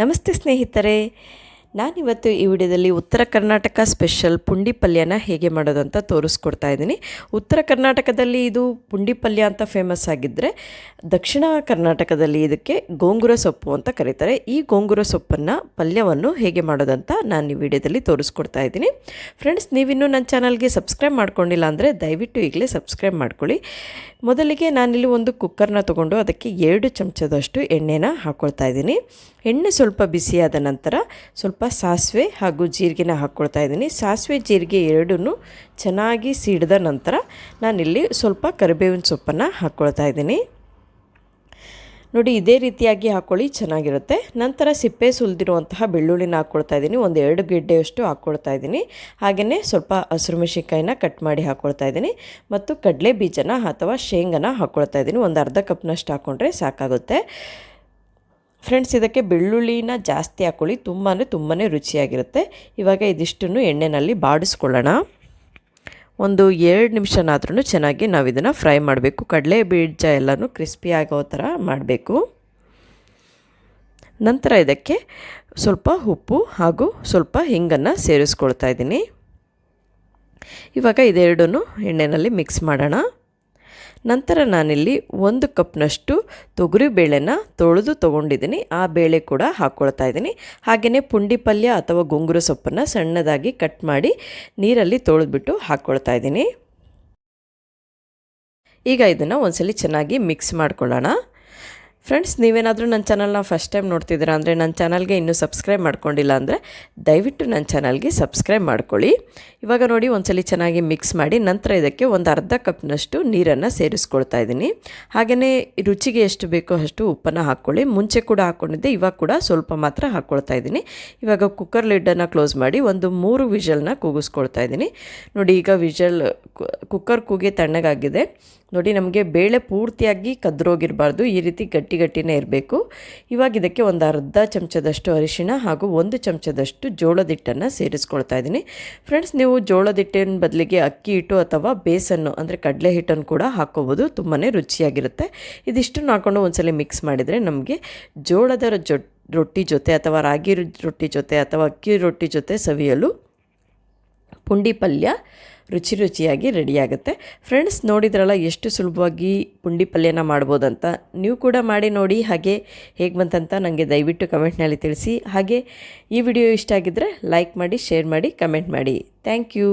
ನಮಸ್ತೆ ಸ್ನೇಹಿತರೆ. ನಾನಿವತ್ತು ಈ ವಿಡಿಯೋದಲ್ಲಿ ಉತ್ತರ ಕರ್ನಾಟಕ ಸ್ಪೆಷಲ್ ಪುಂಡಿ ಪಲ್ಯನ ಹೇಗೆ ಮಾಡೋದು ಅಂತ ತೋರಿಸ್ಕೊಡ್ತಾ ಇದ್ದೀನಿ. ಉತ್ತರ ಕರ್ನಾಟಕದಲ್ಲಿ ಇದು ಪುಂಡಿ ಪಲ್ಯ ಅಂತ ಫೇಮಸ್ ಆಗಿದ್ದರೆ ದಕ್ಷಿಣ ಕರ್ನಾಟಕದಲ್ಲಿ ಇದಕ್ಕೆ ಗೋಂಗುರ ಸೊಪ್ಪು ಅಂತ ಕರೀತಾರೆ. ಈ ಗೋಂಗುರ ಸೊಪ್ಪನ್ನು ಪಲ್ಯವನ್ನು ಹೇಗೆ ಮಾಡೋದಂತ ನಾನು ಈ ವಿಡಿಯೋದಲ್ಲಿ ತೋರಿಸ್ಕೊಡ್ತಾ ಇದ್ದೀನಿ. ಫ್ರೆಂಡ್ಸ್ ನೀವಿನ್ನೂ ನನ್ನ ಚಾನಲ್ಗೆ ಸಬ್ಸ್ಕ್ರೈಬ್ ಮಾಡ್ಕೊಂಡಿಲ್ಲ ಅಂದರೆ ದಯವಿಟ್ಟು ಈಗಲೇ ಸಬ್ಸ್ಕ್ರೈಬ್ ಮಾಡ್ಕೊಳ್ಳಿ. ಮೊದಲಿಗೆ ನಾನಿಲ್ಲಿ ಒಂದು ಕುಕ್ಕರ್ನ ತೊಗೊಂಡು ಅದಕ್ಕೆ ಎರಡು ಚಮಚದಷ್ಟು ಎಣ್ಣೆನ ಹಾಕ್ಕೊಳ್ತಾ ಇದ್ದೀನಿ. ಎಣ್ಣೆ ಸ್ವಲ್ಪ ಬಿಸಿಯಾದ ನಂತರ ಸ್ವಲ್ಪ ಸಾಸಿವೆ ಹಾಗೂ ಜೀರಿಗೆನ ಹಾಕ್ಕೊಳ್ತಾ ಇದ್ದೀನಿ. ಸಾಸಿವೆ, ಜೀರಿಗೆ ಎರಡೂ ಚೆನ್ನಾಗಿ ಸಿಡಿದ ನಂತರ ನಾನಿಲ್ಲಿ ಸ್ವಲ್ಪ ಕರಿಬೇವಿನ ಸೊಪ್ಪನ್ನು ಹಾಕ್ಕೊಳ್ತಾ ಇದ್ದೀನಿ. ನೋಡಿ, ಇದೇ ರೀತಿಯಾಗಿ ಹಾಕ್ಕೊಳ್ಳಿ ಚೆನ್ನಾಗಿರುತ್ತೆ. ನಂತರ ಸಿಪ್ಪೆ ಸುಲಿದಿರುವಂತಹ ಬೆಳ್ಳುಳ್ಳಿನ ಹಾಕ್ಕೊಳ್ತಾ ಇದ್ದೀನಿ. ಒಂದು ಎರಡು ಗೆಡ್ಡೆಯಷ್ಟು ಹಾಕ್ಕೊಳ್ತಾ ಇದ್ದೀನಿ. ಹಾಗೆಯೇ ಸ್ವಲ್ಪ ಹಸಿರು ಮೆಣಸಿನ್ಕಾಯಿನ ಕಟ್ ಮಾಡಿ ಹಾಕ್ಕೊಳ್ತಾ ಇದ್ದೀನಿ. ಮತ್ತು ಕಡಲೆ ಬೀಜನ ಅಥವಾ ಶೇಂಗನ ಹಾಕ್ಕೊಳ್ತಾ ಇದ್ದೀನಿ. ಒಂದು ಅರ್ಧ ಕಪ್ನಷ್ಟು ಹಾಕ್ಕೊಂಡ್ರೆ ಸಾಕಾಗುತ್ತೆ. ಫ್ರೆಂಡ್ಸ್, ಇದಕ್ಕೆ ಬೆಳ್ಳುಳ್ಳಿನ ಜಾಸ್ತಿ ಹಾಕ್ಕೊಳ್ಳಿ ತುಂಬಾ ಅಂದರೆ ತುಂಬಾ ರುಚಿಯಾಗಿರುತ್ತೆ. ಇವಾಗ ಇದಿಷ್ಟನ್ನು ಎಣ್ಣೆಯಲ್ಲಿ ಬಾಡಿಸ್ಕೊಳ್ಳೋಣ. ಒಂದು ಎರಡು ನಿಮಿಷನಾದ್ರೂ ಚೆನ್ನಾಗಿ ನಾವು ಇದನ್ನು ಫ್ರೈ ಮಾಡಬೇಕು. ಕಡಲೆ ಬೀಜ ಎಲ್ಲನೂ ಕ್ರಿಸ್ಪಿ ಆಗೋ ಥರ ಮಾಡಬೇಕು. ನಂತರ ಇದಕ್ಕೆ ಸ್ವಲ್ಪ ಉಪ್ಪು ಹಾಗೂ ಸ್ವಲ್ಪ ಹಿಂಗನ್ನು ಸೇರಿಸ್ಕೊಳ್ತಾ ಇದ್ದೀನಿ. ಇವಾಗ ಇದೆರಡೂ ಎಣ್ಣೆಯಲ್ಲಿ ಮಿಕ್ಸ್ ಮಾಡೋಣ. ನಂತರ ನಾನಿಲ್ಲಿ ಒಂದು ಕಪ್ನಷ್ಟು ತೊಗರಿ ಬೇಳೆನ ತೊಳೆದು ತೊಗೊಂಡಿದ್ದೀನಿ. ಆ ಬೇಳೆ ಕೂಡ ಹಾಕ್ಕೊಳ್ತಾ ಇದ್ದೀನಿ. ಹಾಗೆಯೇ ಪುಂಡಿ ಪಲ್ಯ ಅಥವಾ ಗುಂಗುರು ಸೊಪ್ಪನ್ನು ಸಣ್ಣದಾಗಿ ಕಟ್ ಮಾಡಿ ನೀರಲ್ಲಿ ತೊಳೆದ್ಬಿಟ್ಟು ಹಾಕ್ಕೊಳ್ತಾ ಇದ್ದೀನಿ. ಈಗ ಇದನ್ನು ಒಂದ್ಸಲಿ ಚೆನ್ನಾಗಿ ಮಿಕ್ಸ್ ಮಾಡ್ಕೊಳ್ಳೋಣ. ಫ್ರೆಂಡ್ಸ್ ನೀವೇನಾದರೂ ನನ್ನ ಚಾನಲ್ನ ಫಸ್ಟ್ ಟೈಮ್ ನೋಡ್ತಿದ್ದೀರಾ ಅಂದರೆ ನನ್ನ ಚಾನಲ್ಗೆ ಇನ್ನೂ ಸಬ್ಸ್ಕ್ರೈಬ್ ಮಾಡ್ಕೊಂಡಿಲ್ಲ ಅಂದರೆ ದಯವಿಟ್ಟು ನನ್ನ ಚಾನಲ್ಗೆ ಸಬ್ಸ್ಕ್ರೈಬ್ ಮಾಡ್ಕೊಳ್ಳಿ. ಇವಾಗ ನೋಡಿ ಒಂದ್ಸಲಿ ಚೆನ್ನಾಗಿ ಮಿಕ್ಸ್ ಮಾಡಿ ನಂತರ ಇದಕ್ಕೆ ಒಂದು ಅರ್ಧ ಕಪ್ನಷ್ಟು ನೀರನ್ನು ಸೇರಿಸ್ಕೊಳ್ತಾ ಇದ್ದೀನಿ. ಹಾಗೆಯೇ ರುಚಿಗೆ ಎಷ್ಟು ಬೇಕೋ ಅಷ್ಟು ಉಪ್ಪನ್ನು ಹಾಕ್ಕೊಳ್ಳಿ. ಮುಂಚೆ ಕೂಡ ಹಾಕ್ಕೊಂಡಿದ್ದೆ ಇವಾಗ ಕೂಡ ಸ್ವಲ್ಪ ಮಾತ್ರ ಹಾಕ್ಕೊಳ್ತಾ ಇದ್ದೀನಿ. ಇವಾಗ ಕುಕ್ಕರ್ ಲಿಡ್ಡನ್ನು ಕ್ಲೋಸ್ ಮಾಡಿ ಒಂದು ಮೂರು ವಿಷಲ್ನ ಕೂಗಿಸ್ಕೊಳ್ತಾ ಇದ್ದೀನಿ. ನೋಡಿ, ಈಗ ವಿಷಲ್ ಕುಕ್ಕರ್ ಕೂಗಿ ತಣ್ಣಗಾಗಿದೆ. ನೋಡಿ, ನಮಗೆ ಬೇಳೆ ಪೂರ್ತಿಯಾಗಿ ಕದ್ರೋಗಿರಬಾರ್ದು. ಈ ರೀತಿ ಗಟ್ಟಿ ಗಟ್ಟಿನೇ ಇರಬೇಕು. ಇವಾಗ ಇದಕ್ಕೆ ಒಂದು ಅರ್ಧ ಚಮಚದಷ್ಟು ಅರಿಶಿಣ ಹಾಗೂ ಒಂದು ಚಮಚದಷ್ಟು ಜೋಳದ ಹಿಟ್ಟನ್ನು ಸೇರಿಸ್ಕೊಳ್ತಾ ಇದ್ದೀನಿ. ಫ್ರೆಂಡ್ಸ್, ನೀವು ಜೋಳದ ಹಿಟ್ಟಿನ ಬದಲಿಗೆ ಅಕ್ಕಿ ಹಿಟ್ಟು ಅಥವಾ ಬೇಸನ್ನು, ಅಂದರೆ ಕಡಲೆ ಹಿಟ್ಟನ್ನು ಕೂಡ ಹಾಕ್ಕೋಬೋದು. ತುಂಬಾ ರುಚಿಯಾಗಿರುತ್ತೆ. ಇದಿಷ್ಟನ್ನು ಹಾಕ್ಕೊಂಡು ಒಂದ್ಸಲ ಮಿಕ್ಸ್ ಮಾಡಿದರೆ ನಮಗೆ ಜೋಳದ ರೊಟ್ಟಿ ಜೊತೆ ಅಥವಾ ರಾಗಿ ರೊಟ್ಟಿ ಜೊತೆ ಅಥವಾ ಅಕ್ಕಿ ರೊಟ್ಟಿ ಜೊತೆ ಸವಿಯಲು ಪುಂಡಿ ಪಲ್ಯ ರುಚಿ ರುಚಿಯಾಗಿ ರೆಡಿಯಾಗುತ್ತೆ. ಫ್ರೆಂಡ್ಸ್ ನೋಡಿದ್ರಲ್ಲ ಎಷ್ಟು ಸುಲಭವಾಗಿ ಪುಂಡಿ ಪಲ್ಯನ ಮಾಡ್ಬೋದಂತ? ನೀವು ಕೂಡ ಮಾಡಿ ನೋಡಿ, ಹಾಗೆ ಹೇಗೆ ಬಂತಂತ ನನಗೆ ದಯವಿಟ್ಟು ಕಮೆಂಟ್ನಲ್ಲಿ ತಿಳಿಸಿ. ಹಾಗೆ ಈ ವಿಡಿಯೋ ಇಷ್ಟ ಆಗಿದ್ದರೆ ಲೈಕ್ ಮಾಡಿ, ಶೇರ್ ಮಾಡಿ, ಕಮೆಂಟ್ ಮಾಡಿ. Thank you